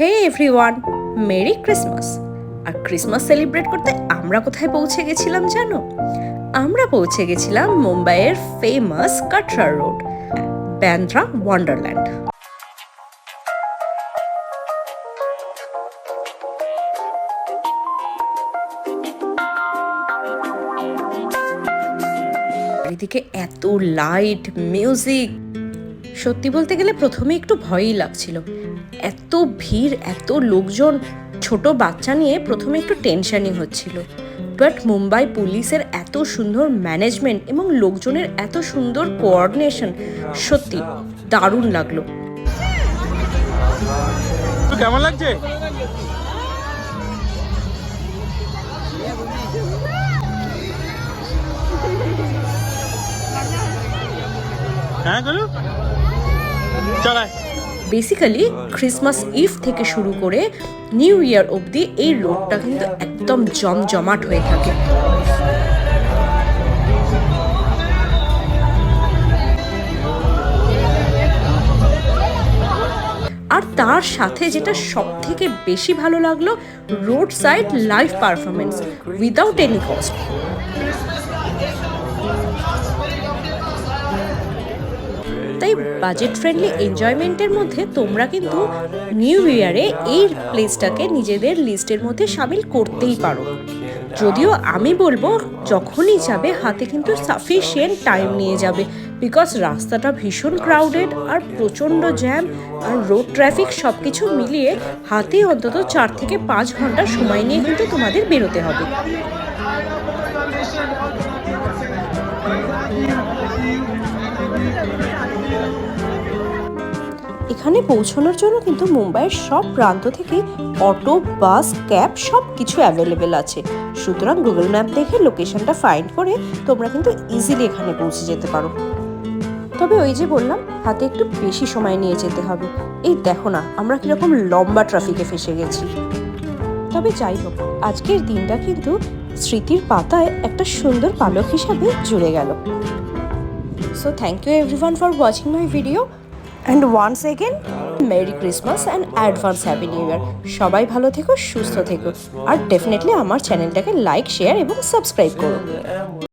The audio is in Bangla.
হে এভরিওয়ান মেরি ক্রিসমাস আর ক্রিসমাস সেলিব্রেট করতে আমরা কোথায় পৌঁছে গেছিলাম জানো? আমরা পৌঁছে গেছিলাম মুম্বাইয়ের famous Carter road Bandra Wonderland চারিদিকে এত লাইট মিউজিক সত্যি বলতে গেলে প্রথমে একটু ভয়ই লাগছিল। এত ভিড়, এত লোকজন। ছোট বাচ্চা নিয়ে প্রথমে একটু টেনশানই হচ্ছিল। বাট মুম্বাই পুলিশের এত সুন্দর ম্যানেজমেন্ট এবং লোকজনের এত সুন্দর কোঅর্ডিনেশন সত্যি দারুণ লাগল। কেমন লাগছে? হ্যাঁ চলায় বেসিক্যালি ক্রিসমাস ইভ থেকে শুরু করে নিউ ইয়ার অবধি এই রোডটা কিন্তু একদম জমজমাট হয়ে থাকে। আর তার সাথে যেটা সব থেকে বেশি ভালো লাগল road side live performance without any cost তাই বাজেট ফ্রেন্ডলি এনজয়মেন্টের মধ্যে তোমরা কিন্তু নিউ ইয়ারে এই প্লেসটাকে নিজেদের লিস্টের মধ্যে সামিল করতেই পারো। যদিও আমি বলব, যখনই যাবে হাতে কিন্তু সাফিসিয়েন্ট টাইম নিয়ে যাবে বিকজ রাস্তাটা ভীষণ ক্রাউডেড আর প্রচণ্ড জ্যাম আর রোড ট্রাফিক সব কিছু মিলিয়ে হাতে অন্তত চার থেকে পাঁচ ঘণ্টা সময় নিয়ে কিন্তু তোমাদের বেরোতে হবে। এখানে পৌঁছানোর জন্য কিন্তু মুম্বাইয়ের সব প্রান্ত থেকে অটো, বাস, ক্যাব সব কিছু অ্যাভেলেবেল আছে। সুতরাং গুগল ম্যাপ দেখে লোকেশনটা ফাইন্ড করে তোমরা কিন্তু ইজিলি এখানে পৌঁছে যেতে পারো। তবে ওই যে বললাম, হাতে একটু বেশি সময় নিয়ে যেতে হবে। এই দেখো না, আমরা কীরকম লম্বা ট্রাফিকে ফেসে গেছি। তবে যাই হোক আজকের দিনটা কিন্তু স্মৃতির পাতায় একটা সুন্দর পালক হিসাবে জুড়ে গেল। So thank you everyone for watching my video and once again merry Christmas and advance happy new year সবাই ভালো থেকো, সুস্থ থেকো। আর ডেফিনেটলি আমার চ্যানেলটাকে লাইক শেয়ার এবং সাবস্ক্রাইব করো।